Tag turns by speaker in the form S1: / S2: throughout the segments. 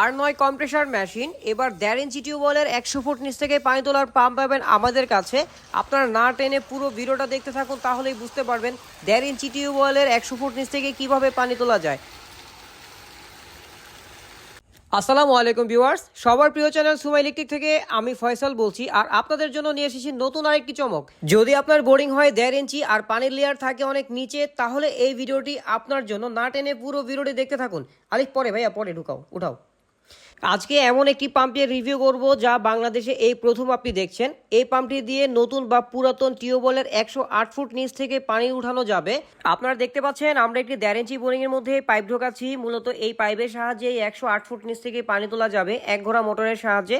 S1: আর নয় compressor machine. এবার দেড় ইঞ্চি টিউবওয়েলের একশো ফুট নিচ থেকে পানি তোলার পাম্প পাবেন আমাদের কাছে। আপনারা না টেনে পুরো ভিডিওটা দেখতে থাকুন, তাহলেই বুঝতে পারবেন দেড় ইঞ্চি টিউবওয়েলের একশো ফুট নিচ থেকে কীভাবে পানি তোলা যায়। আসসালামু আলাইকুম ভিউয়ার্স, সবার প্রিয় চ্যানেল সুমাই ইলেকট্রিক থেকে আমি ফয়সাল বলছি, আর আপনাদের জন্য নিয়ে এসেছি নতুন আরেকটি চমক। যদি আপনার বোরিং হয় দেড় ইঞ্চি আর পানির লেয়ার থাকে অনেক নিচে, তাহলে এই ভিডিওটি আপনার জন্য না টেনে পুরো ভিডিওটি দেখতে থাকুন। আলিক পরে ভাইয়া, পরে ঢুকাও, উঠাও। আজকে এমন একটি পাম্পের রিভিউ করব, যা বাংলাদেশে এই প্রথম আপনি দেখছেন। এই পাম্পটি দিয়ে নতুন বা পুরাতন টিউবওয়েলের একশো আট ফুট নিচ থেকে পানি উঠানো যাবে। আপনারা দেখতে পাচ্ছেন, আমরা একটি দেড় ইঞ্চি বোরিং এর মধ্যে পাইপ ঢোকাচ্ছি। মূলত এই পাইপের সাহায্যে একশো আট ফুট নিচ থেকে পানি তোলা যাবে। এক ঘোড়া মোটরের সাহায্যে।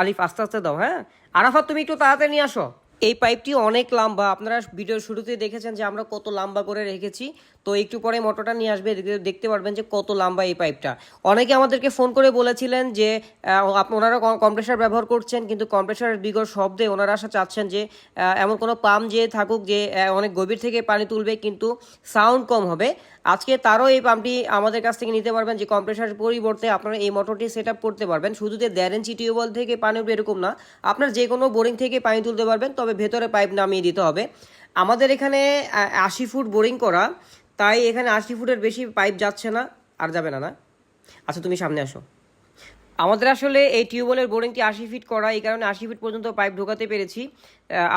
S1: আলিফ, আস্তে আস্তে দাও হ্যাঁ? আরাফাত, তুমি একটু তাড়াতাড়ি নিয়ে আসো। এই পাইপটি অনেক লম্বা। আপনারা ভিডিওর শুরুতে দেখেছেন যে আমরা কত লম্বা করে রেখেছি। তো একটু পরে মোটরটা নিয়ে আসবে দেখতে- পারবেন যে কত লম্বা এই পাইপটা। অনেকে আমাদেরকে ফোন করে বলেছিলেন যে ওনারা কম্প্রেসার ব্যবহার করছেন, কিন্তু কম্প্রেসারের বিগর শব্দে ওনারা আসা চাচ্ছেন যে এমন কোনো পাম্প যে থাকুক যে অনেক গভীর থেকে পানি তুলবে, কিন্তু সাউন্ড কম হবে। আজকে তারও এই পাম্পটি আমাদের কাছ থেকে নিতে পারবেন যে কম্প্রেসারের পরিবর্তে আপনারা এই মোটরটি সেট করতে পারবেন। শুধু যে দেড় ইঞ্চি টিউবওয়েল থেকে পানি উঠবে এরকম না, আপনার যে কোনো বোরিং থেকে পানি তুলতে পারবেন। তবে ভেতরে পাইপ নামিয়ে দিতে হবে। আমাদের এখানে আশি ফুট বোরিং করা, তাই এখানে আশি ফুটের বেশি পাইপ যাচ্ছে না, আর যাবে না না? আচ্ছা তুমি সামনে আসো। আমাদের আসলে এই টিউবওয়েলের বোরিংটি আশি ফিট করা, এই কারণে আশি ফিট পর্যন্ত পাইপ ঢোকাতে পেরেছি।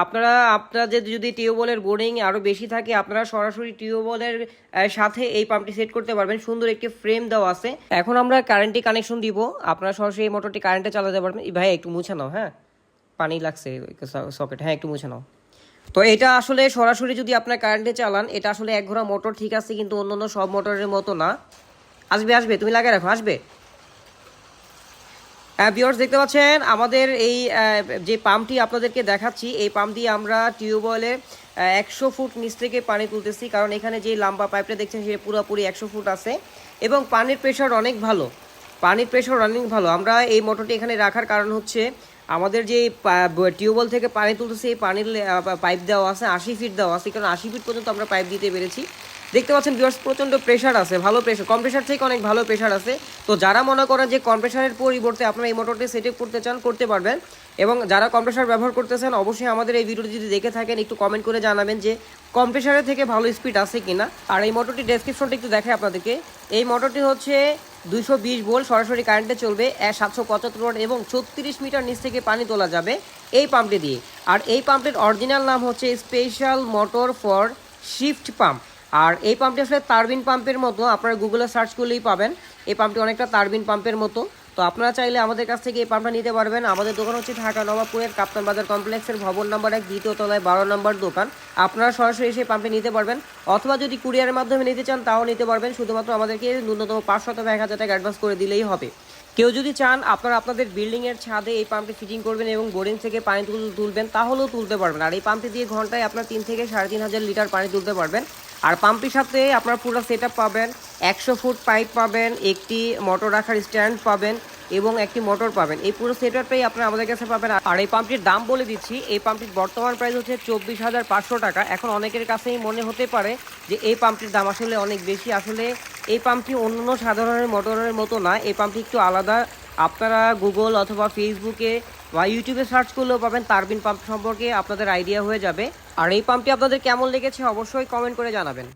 S1: আপনারা, আপনাদের যদি টিউবওয়েলের বোরিং আরও বেশি থাকে, আপনারা সরাসরি টিউবওয়েলের সাথে এই পাম্পটি সেট করতে পারবেন। সুন্দর একটি ফ্রেম দেওয়া আছে। এখন আমরা কারেন্টটি কানেকশন দিব। আপনারা সরাসরি এই মোটরটি কারেন্টে চালাতে পারবেন। ভাই, একটু মুছে নাও হ্যাঁ? পানি লাগছে সকেট হ্যাঁ একটু মুছে নাও। তো এটা আসলে সরাসরি যদি আপনার কারেন্টে চালান, এটা আসলে এক ঘোড়া মোটর ঠিক আছে, কিন্তু অন্যান্য সব মোটরের মতো না। আসবে আসবে, তুমি লাগিয়ে রাখো, আসবে। ভিওর্স দেখতে পাচ্ছেন, আমাদের এই যে পাম্পটি আপনাদেরকে দেখাচ্ছি, এই পাম্প দিয়ে আমরা টিউবওয়েলে একশো ফুট নিচ থেকে পানি তুলতেছি, কারণ এখানে যে লম্বা পাইপটা দেখছেন সেটা পুরোপুরি একশো ফুট আছে। এবং পানির প্রেশার অনেক ভালো। পানির প্রেশার অনেক ভালো। আমরা এই মোটরটি এখানে রাখার কারণ হচ্ছে আমাদের যে টিউবওয়েল থেকে পানি তুলতেছি, এই পানির পাইপ দেওয়া আছে, আশি ফিট দেওয়া আছে, কারণ আশি ফিট পর্যন্ত আমরা পাইপ দিতে পেরেছি। দেখতে পাচ্ছেন ভিউয়ার্স প্রচণ্ড প্রেশার আছে, ভালো প্রেশার কম্প্রেসার থেকে অনেক ভালো প্রেশার আছে। তো যারা মনে করেন যে কম্প্রেসারের পরিবর্তে আপনারা এই মোটরটি সেট করতে চান, করতে পারবেন। এবং যারা কম্প্রেসার ব্যবহার করতেছেন, অবশ্যই আমাদের এই ভিডিওটি যদি দেখে থাকেন, একটু কমেন্ট করে জানাবেন যে কম্প্রেসারের থেকে ভালো স্পিড আছে কিনা। আর এই মোটরটি ডেসক্রিপশনটা একটু দেখাই আপনাদেরকে। এই মোটরটি হচ্ছে দুইশো বিশ ভোল্ট সরাসরি কারেন্টে চলবে সাতশো পঁচাত্তর ওয়াট এবং ছত্রিশ মিটার নিচ থেকে পানি তোলা যাবে এই পাম্পটি দিয়ে। আর এই পাম্পটির অরিজিনাল নাম হচ্ছে special motor for shift pump আর এই পাম্পটি আসলে তারবিন পাম্পের মতো, আপনারা গুগলে সার্চ করলেই পাবেন। এই পাম্পটি অনেকটা তারবিন পাম্পের মতো। তো আপনারা চাইলে আমাদের কাছ থেকে এই পাম্পটা নিতে পারবেন। আমাদের দোকান হচ্ছে ঢাকা নবাবপুরের কাপ্তান বাজার কমপ্লেক্সের ভবন নাম্বার এক, দ্বিতীয় তলায় বারো নম্বর দোকান। আপনারা সরাসরি এসে পাম্পে নিতে পারবেন। অথবা যদি কুরিয়ারের মাধ্যমে নিতে চান, তাও নিতে পারবেন। শুধুমাত্র আমাদেরকে ন্যূনতম পাঁচশো থেকে এক হাজার টাকা অ্যাডভান্স করে দিলেই হবে। কেউ যদি চান, আপনারা আপনাদের বিল্ডিংয়ের ছাদে এই পাম্পটি ফিটিং করবেন এবং বোরিং থেকে পানি তুল- তুলবেন, তাহলেও তুলতে পারবেন। আর এই পাম্পটি দিয়ে ঘন্টায় আপনার তিন থেকে সাড়ে তিন হাজার লিটার পানি তুলতে পারবেন। আর পাম্পটির সাথে আপনার পুরো সেট পাবেন, একশো ফুট পাইপ পাবেন, একটি মোটর রাখার স্ট্যান্ড পাবেন এবং একটি মোটর পাবেন। এই পুরো সেটআপটাই আপনারা আমাদের কাছে পাবেন। আর এই পাম্পটির দাম বলে দিচ্ছি, এই পাম্পটির বর্তমান প্রাইস হচ্ছে চব্বিশ হাজার পাঁচশো টাকা। এখন অনেকের কাছেই মনে হতে পারে যে এই পাম্পটির দাম আসলে অনেক বেশি। আসলে এই পাম্পটি অন্য সাধারণের মোটরের মতো না, এই পাম্পটি একটু আলাদা আপনারা গুগল অথবা ফেসবুকে বা ইউটিউবে সার্চ করলেও পাবেন তারবিন পাম্প সম্পর্কে আপনাদের আইডিয়া হয়ে যাবে। আর এই পাম্পটি আপনাদের কেমন লেগেছে অবশ্যই কমেন্ট করে জানাবেন।